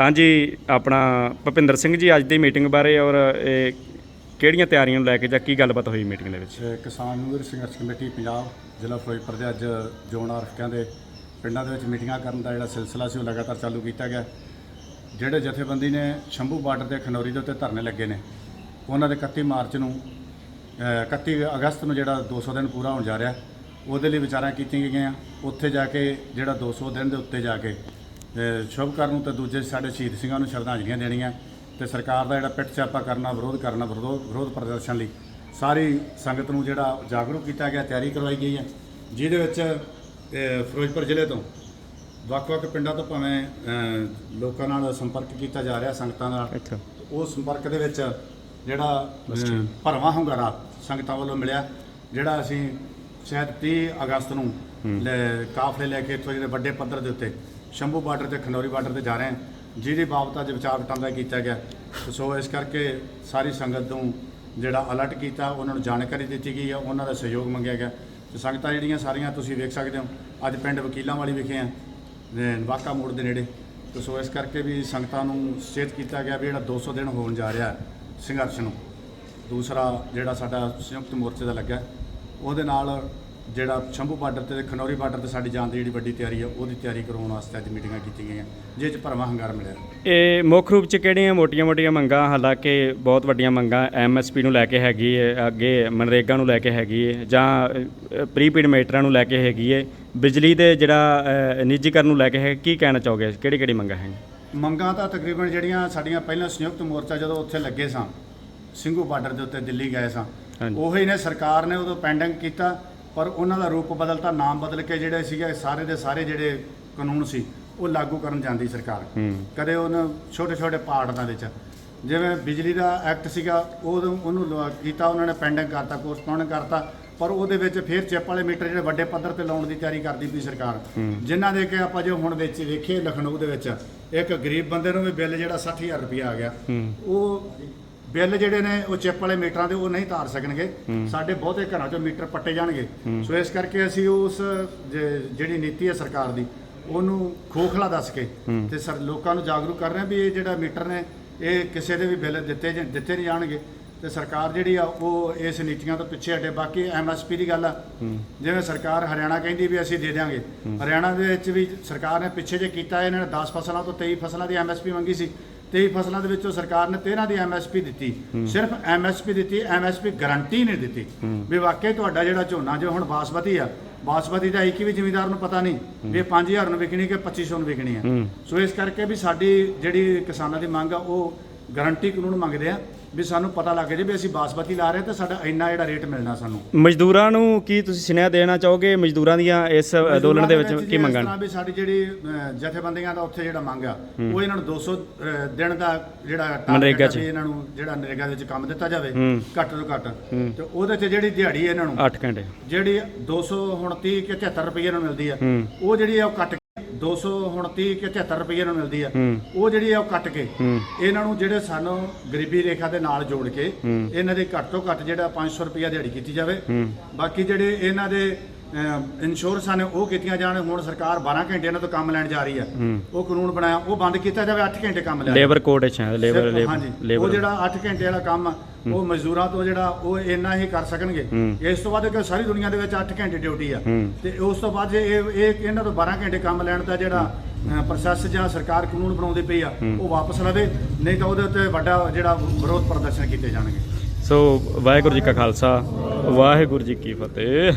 ਹਾਂਜੀ, ਆਪਣਾ ਭੁਪਿੰਦਰ ਸਿੰਘ ਜੀ ਅੱਜ ਦੀ ਮੀਟਿੰਗ ਬਾਰੇ ਔਰ ਇਹ ਕਿਹੜੀਆਂ ਤਿਆਰੀਆਂ ਨੂੰ ਲੈ ਕੇ ਜਾਂ ਕੀ ਗੱਲਬਾਤ ਹੋਈ ਮੀਟਿੰਗ ਦੇ ਵਿੱਚ? ਕਿਸਾਨ ਮਜ਼ਦੂਰ ਸੰਘਰਸ਼ ਕਮੇਟੀ ਪੰਜਾਬ ਜ਼ਿਲ੍ਹਾ ਫਿਰੋਜ਼ਪੁਰ ਦੇ ਅੱਜ ਜੋਨ ਆਰਫਕਾਂ ਦੇ ਪਿੰਡਾਂ ਦੇ ਵਿੱਚ ਮੀਟਿੰਗਾਂ ਕਰਨ ਦਾ ਜਿਹੜਾ ਸਿਲਸਿਲਾ ਸੀ, ਉਹ ਲਗਾਤਾਰ ਚਾਲੂ ਕੀਤਾ ਗਿਆ। ਜਿਹੜੇ ਜਥੇਬੰਦੀ ਨੇ ਸ਼ੰਭੂ ਬਾਰਡਰ ਤੇ ਖਨੌਰੀ ਦੇ ਉੱਤੇ ਧਰਨੇ ਲੱਗੇ ਨੇ, ਉਹਨਾਂ ਦੇ 31 ਮਾਰਚ ਨੂੰ, ਅਹ 31 ਅਗਸਤ ਨੂੰ ਜਿਹੜਾ 200 ਦਿਨ ਪੂਰਾ ਹੋਣ ਜਾ ਰਿਹਾ, ਉਹਦੇ ਲਈ ਵਿਚਾਰਾਂ ਕੀਤੀਆਂ ਗਈਆਂ। ਉੱਥੇ ਜਾ ਕੇ ਜਿਹੜਾ 200 ਦਿਨ ਦੇ ਉੱਤੇ ਜਾ ਕੇ ਸ਼ੁਭ ਕਰਨ ਨੂੰ ਤੇ ਦੂਜੇ ਸਾਡੇ ਸ਼ਹੀਦ ਸਿੰਘਾਂ ਨੂੰ ਸ਼ਰਧਾਂਜਲੀਆਂ ਦੇਣੀਆਂ ਤੇ ਸਰਕਾਰ ਦਾ ਜਿਹੜਾ ਪਿੱਟ ਚਾਪਾ ਕਰਨਾ ਵਿਰੋਧ ਕਰਨਾ ਵਿਰੋਧ ਵਿਰੋਧ ਪ੍ਰਦਰਸ਼ਨ ਲਈ ਸਾਰੀ ਸੰਗਤ ਨੂੰ ਜਿਹੜਾ ਜਾਗਰੂਕ ਕੀਤਾ ਗਿਆ ਤਿਆਰੀ ਕਰਵਾਈ ਗਈ ਹੈ। ਜਿਹਦੇ ਵਿੱਚ ਫਿਰੋਜ਼ਪੁਰ ਜ਼ਿਲ੍ਹੇ ਤੋਂ ਵੱਖ-ਵੱਖ ਪਿੰਡਾਂ ਤੋਂ ਭਾਵੇਂ ਲੋਕਾਂ ਨਾਲ ਸੰਪਰਕ ਕੀਤਾ ਜਾ ਰਿਹਾ ਸੰਗਤਾਂ ਨਾਲ ਉਹ ਸੰਪਰਕ ਦੇ ਵਿੱਚ ਜਿਹੜਾ ਭਰਵਾਂ ਹੁੰਗਾਰਾ ਸੰਗਤਾਂ ਵੱਲੋਂ ਮਿਲਿਆ ਜਿਹੜਾ ਅਸੀਂ ਸ਼ਾਇਦ 30 ਅਗਸਤ ਨੂੰ ਲੈ- ਕਾਫਲੇ ਲੈ ਕੇ ਇੱਥੋਂ ਜਿਹੜੇ ਵੱਡੇ ਪੱਧਰ ਦੇ ਉੱਤੇ ਸ਼ੰਭੂ ਬਾਰਡਰ ਤੇ ਖਨੌਰੀ ਬਾਰਡਰ ਤੇ ਜਾ ਰਹੇ ਹਾਂ ਜਿਹਦੀ ਬਾਬਤ ਅੱਜ ਵਿਚਾਰ ਵਟਾਂਦਰਾ ਕੀਤਾ ਗਿਆ। ਸੋ ਇਸ ਕਰਕੇ ਸਾਰੀ ਸੰਗਤ ਨੂੰ ਜਿਹੜਾ ਅਲਰਟ ਕੀਤਾ ਉਹਨਾਂ ਨੂੰ ਜਾਣਕਾਰੀ ਦਿੱਤੀ ਗਈ ਹੈ ਉਹਨਾਂ ਦਾ ਸਹਿਯੋਗ ਮੰਗਿਆ ਗਿਆ। ਤੇ ਸੰਗਤਾਂ ਜਿਹੜੀਆਂ ਸਾਰੀਆਂ ਤੁਸੀਂ ਵੇਖ ਸਕਦੇ ਹੋ ਅੱਜ ਪਿੰਡ ਵਕੀਲਾਂ ਵਾਲੀ ਵਿਖੇ ਆ ਵਾਕਾ ਮੋੜ ਦੇ ਨੇੜੇ। ਤੇ ਸੋ ਇਸ ਕਰਕੇ ਵੀ ਸੰਗਤਾਂ ਨੂੰ ਸੁਚੇਤ ਕੀਤਾ ਗਿਆ ਵੀ ਜਿਹੜਾ 200 ਦਿਨ ਹੋਣ ਜਾ ਰਿਹਾ ਹੈ ਸੰਘਰਸ਼ ਨੂੰ। ਦੂਸਰਾ ਜਿਹੜਾ ਸਾਡਾ ਸੰਯੁਕਤ ਮੋਰਚੇ ਦਾ ਲੱਗਾ ਹੈ, ਉਹਦੇ ਨਾਲ ਜਿਹੜਾ ਸ਼ੰਭੂ ਬਾਰਡਰ ਤੇ ਖਨੌਰੀ ਬਾਰਡਰ ਤੇ ਸਾਡੀ ਜਾਣ ਦੀ ਜਿਹੜੀ ਵੱਡੀ ਤਿਆਰੀ ਹੈ ਉਹਦੀ ਤਿਆਰੀ ਕਰਵਾਉਣ ਵਾਸਤੇ ਅੱਜ ਮੀਟਿੰਗਾਂ ਕੀਤੀਆਂ ਗਈਆਂ। ਜਿਸ 'ਚ ਭਰਵਾਂ ਹੰਗਾਰਾ ਮਿਲਿਆ। ਇਹ ਮੁੱਖ ਰੂਪ ਚ ਕਿਹੜੀਆਂ ਮੋਟੀਆਂ-ਮੋਟੀਆਂ ਮੰਗਾਂ ਹਾਲਾਂਕਿ ਬਹੁਤ ਵੱਡੀਆਂ ਮੰਗਾਂ ਐਮਐਸਪੀ ਨੂੰ ਲੈ ਕੇ ਹੈਗੀ ਹੈ ਅੱਗੇ ਮਨਰੇਗਾ ਨੂੰ ਲੈ ਕੇ ਹੈਗੀ ਹੈ ਜਾਂ ਪ੍ਰੀਪੇਡ ਮੀਟਰਾਂ ਨੂੰ ਲੈ ਕੇ ਹੈਗੀ ਹੈ ਬਿਜਲੀ ਦੇ ਜਿਹੜਾ ਨਿੱਜੀਕਰਨ ਨੂੰ ਲੈ ਕੇ ਹੈ ਕੀ ਕਹਿਣਾ ਚਾਹੋਗੇ? ਕਿਹੜੀ-ਕਿਹੜੀ ਮੰਗਾਂ ਹੈ ਮੰਗਾਂ ਤਾਂ ਤਕਰੀਬਨ ਜਿਹੜੀਆਂ ਸਾਡੀਆਂ ਪਹਿਲਾਂ ਸੰਯੁਕਤ ਮੋਰਚਾ ਜਦੋਂ ਉੱਥੇ ਲੱਗੇ ਸਾਂ ਸਿੰਘੂ ਬਾਰਡਰ ਦੇ ਉੱਤੇ ਦਿੱਲੀ ਗਏ ਸਾਂ। ਉਹੀ ਨੇ ਸਰਕਾਰ ਨੇ ਉਦੋਂ ਪੈਂਡਿੰਗ ਕੀਤਾ ਪਰ ਉਹਨਾਂ ਦਾ ਰੂਪ ਬਦਲਤਾ ਨਾਮ ਬਦਲ ਕੇ ਜਿਹੜੇ ਸੀਗੇ ਸਾਰੇ ਦੇ ਸਾਰੇ ਜਿਹੜੇ ਕਾਨੂੰਨ ਸੀ ਉਹ ਲਾਗੂ ਕਰਨ ਜਾਂਦੀ ਸਰਕਾਰ। ਕਦੇ ਉਹਨਾਂ ਛੋਟੇ ਛੋਟੇ ਪਾਰਟਾਂ ਵਿੱਚ। ਜਿਵੇਂ ਬਿਜਲੀ ਦਾ ਐਕਟ ਸੀਗਾ ਉਹ ਉਹਨੂੰ ਕੀਤਾ ਉਹਨਾਂ ਨੇ ਪੈਂਡਿੰਗ ਕਰਤਾ ਪੋਸਟਪੋਨ ਕਰਤਾ ਪਰ ਉਹਦੇ ਵਿੱਚ ਫਿਰ ਚਿੱਪ ਵਾਲੇ ਮੀਟਰ ਜਿਹੜੇ ਵੱਡੇ ਪੱਧਰ ਤੇ ਲਾਉਣ ਦੀ ਤਿਆਰੀ ਕਰਦੀ ਪਈ ਸਰਕਾਰ। ਜਿਨ੍ਹਾਂ ਦੇ ਕੇ ਆਪਾਂ ਜੋ ਹੁਣ ਵਿੱਚ ਵੇਖੀਏ ਲਖਨਊ ਦੇ ਵਿੱਚ ਇੱਕ ਗਰੀਬ ਬੰਦੇ ਨੂੰ ਵੀ ਬਿੱਲ ਜਿਹੜਾ 60000 ਰੁਪਇਆ ਆ ਗਿਆ। ਉਹ ਬਿੱਲ ਜਿਹੜੇ ਨੇ ਉਹ ਚਿੱਪ ਵਾਲੇ ਮੀਟਰਾਂ ਦੇ ਉਹ ਨਹੀਂ ਤਾਰ ਸਕਣਗੇ। ਸਾਡੇ ਬਹੁਤੇ ਘਰਾਂ 'ਚੋਂ ਮੀਟਰ ਪੱਟੇ ਜਾਣਗੇ। ਸੋ ਇਸ ਕਰਕੇ ਅਸੀਂ ਉਸ ਜ- ਜਿਹੜੀ ਨੀਤੀ ਹੈ ਸਰਕਾਰ ਦੀ ਉਹਨੂੰ ਖੋਖਲਾ ਦੱਸ ਕੇ ਤੇ ਸਰ ਲੋਕਾਂ ਨੂੰ ਜਾਗਰੂਕ ਕਰ ਰਹੇ ਹਾਂ ਵੀ ਇਹ ਜਿਹੜਾ ਮੀਟਰ ਨੇ ਇਹ ਕਿਸੇ ਦੇ ਵੀ ਬਿੱਲ ਦਿੱਤੇ ਜ- ਦਿੱਤੇ ਨਹੀਂ ਜਾਣਗੇ। ਤੇ ਸਰਕਾਰ ਜਿਹੜੀ ਆ ਉਹ ਇਸ ਨੀਤੀਆਂ ਤੋਂ ਪਿੱਛੇ ਹਟੇ। ਬਾਕੀ ਐਮਐਸਪੀ ਦੀ ਗੱਲ ਆ। ਜਿਵੇਂ ਸਰਕਾਰ ਹਰਿਆਣਾ ਕਹਿੰਦੀ ਵੀ ਅਸੀਂ ਦੇ ਦਿਆਂਗੇ। ਹਰਿਆਣਾ ਦੇ ਵਿੱਚ ਵੀ ਸਰਕਾਰ ਨੇ ਪਿੱਛੇ ਜੇ ਕੀਤਾ ਇਹਨਾਂ ਨੇ 10 ਫਸਲਾਂ ਤੋਂ 23 ਫਸਲਾਂ ਦੀ ਐਮਐਸਪੀ ਮੰਗੀ ਸੀ। 23 ਫਸਲਾਂ ਦੇ ਵਿੱਚੋਂ ਸਰਕਾਰ ਨੇ 13 ਦੀ ਐਮਐਸਪੀ ਦਿੱਤੀ। ਸਿਰਫ ਐਮਐਸਪੀ ਦਿੱਤੀ ਐਮਐਸਪੀ ਗਾਰੰਟੀ ਨਹੀਂ ਦਿੱਤੀ। ਵੀ ਵਾਕਈ ਤੁਹਾਡਾ ਜਿਹੜਾ ਝੋਨਾ ਜੋ ਹੁਣ ਬਾਸਮਤੀ ਆ ਬਾਸਮਤੀ ਦਾ ਇੱਕ ਵੀ ਜ਼ਿਮੀਦਾਰ ਨੂੰ ਪਤਾ ਨਹੀਂ ਵੀ ਇਹ 5000 ਨੂੰ ਵਿਕਣੀ ਕਿ 2500 ਨੂੰ ਵਿਕਣੀ ਆ। ਸੋ ਇਸ ਕਰਕੇ ਵੀ ਸਾਡੀ ਜਿਹੜੀ ਕਿਸਾਨਾਂ ਦੀ ਮੰਗ ਆ ਉਹ ਗਾਰੰਟੀ ਕਾਨੂੰਨ ਮੰਗਦੇ ਆ। ਵੀ ਸਾਨੂੰ ਪਤਾ ਲੱਗ ਜੇ ਵੀ ਅਸੀਂ ਬਾਸਮਤੀ ਲਾ ਰਹੇ ਤੇ ਸਾਡਾ ਇੰਨਾ ਜਿਹੜਾ ਰੇਟ ਮਿਲਣਾ ਸਾਨੂੰ। ਮਜ਼ਦੂਰਾਂ ਨੂੰ ਕੀ ਤੁਸੀਂ ਸੁਨੇਹਾ ਦੇਣਾ ਚਾਹੋਗੇ? ਮਜ਼ਦੂਰਾਂ ਦੀਆਂ ਇਸ ਅੰਦੋਲਨ ਦੇ ਵਿੱਚ ਕੀ ਇਸ ਮੰਗਾਂ ਨੇ ਤਰ੍ਹਾਂ ਵੀ ਸਾਡੀ ਜਿਹੜੀ ਜਥੇਬੰਦੀਆਂ ਦਾ ਉੱਥੇ ਜਿਹੜਾ ਮੰਗ ਆ ਉਹ ਇਹਨਾਂ ਨੂੰ 200 ਅਹ, ਦਿਨ ਦਾ ਜਿਹੜਾ ਮਨਰੇਗਾ ਚ। ਇਹਨਾਂ ਨੂੰ ਜਿਹੜਾ ਨਰੇਗਾ ਦੇ ਵਿੱਚ ਕੰਮ ਦਿੱਤਾ ਜਾਵੇ। ਘੱਟ ਤੋਂ ਘੱਟ। ਤੇ ਉਹਦੇ ਤੇ ਜਿਹੜੀ ਦਿਹਾੜੀ ਇਹਨਾਂ ਨੂੰ 8 ਘੰਟੇ। ਜਿਹੜੀ 200 ਹੁਣ 30 ਕਿ 73 ਰੁਪਏ ਨੂੰ ਮਿਲਦੀ ਆ। ਉਹ ਜਿਹੜੀ ਆ ਉਹ ਕੱਟ ਕੇ 200 ਹੁਣ 30 ਕਿ 73 ਰੁਪਏ ਨੂੰ ਮਿਲਦੀ ਆ। ਉਹ ਜਿਹੜੀ ਆ ਉਹ ਕੱਟ ਕੇ। ਇਹਨਾਂ ਨੂੰ ਜਿਹੜੇ ਸਾਨੂੰ ਗਰੀਬੀ ਰੇਖਾ ਦੇ ਨਾਲ ਜੋੜ ਕੇ। ਇਹਨਾਂ ਦੇ ਘੱਟ ਤੋਂ ਘੱਟ ਜਿਹੜਾ 500 ਰੁਪਏ ਦਿਹਾੜੀ ਕੀਤੀ ਜਾਵੇ। ਬਾਕੀ ਜਿਹੜੇ ਇਹਨਾਂ ਦੇ ਇੰਸ਼ੋਰੈਂਸਾਂ ਨੇ ਉਹ ਕੀਤੀਆਂ ਜਾਣ ਹੁਣ ਸਰਕਾਰ 12 ਘੰਟੇ ਇਹਨਾਂ ਤੋਂ ਕੰਮ ਲੈਣ ਜਾ ਰਹੀ ਆ ਉਹ ਕਾਨੂੰਨ ਬਣਾਇਆ ਉਹ ਬੰਦ ਕੀਤਾ ਜਾਵੇ 8 ਘੰਟੇ ਕੰਮ ਲੈਣ ਲੇਬਰ ਕੋਡ ਹੈ ਲੇਬਰ ਹਾਂਜੀ ਉਹ ਲੇਬਰ ਜਿਹੜਾ 8 ਘੰਟੇ ਵਾਲਾ ਕੰਮ ਉਹ ਮਜ਼ਦੂਰਾਂ ਤੋਂ ਜਿਹੜਾ ਉਹ ਇੰਨਾ ਹੀ ਕਰ ਸਕਣਗੇ। ਹੂੰ। ਇਸ ਤੋਂ ਬਾਅਦ ਕਿ ਸਾਰੀ ਦੁਨੀਆ ਦੇ ਵਿੱਚ 8 ਘੰਟੇ ਡਿਊਟੀ ਆ। ਹੂੰ। ਤੇ ਉਸ ਤੋਂ ਬਾਅਦ ਜੇ ਇਹ ਇਹ ਇਹਨਾਂ ਤੋਂ 12 ਘੰਟੇ ਕੰਮ ਲੈਣ ਦਾ ਜਿਹੜਾ ਪ੍ਰੋਸੈਸ ਜਾਂ ਸਰਕਾਰ ਕਾਨੂੰਨ ਬਣਾਉਂਦੀ ਪਈ ਆ ਉਹ ਵਾਪਸ ਲਵੇ ਨਹੀਂ ਤਾਂ ਉਹਦੇ ਉੱਤੇ ਵੱਡਾ ਜਿਹੜਾ ਵਿਰੋਧ ਪ੍ਰਦਰਸ਼ਨ ਕੀਤੇ ਜਾਣਗੇ। ਸੋ ਵਾਹਿਗੁਰੂ ਜੀ ਕਾ ਖਾਲਸਾ ਵਾਹਿਗੁਰੂ ਜੀ ਕੀ ਫਤਿਹ।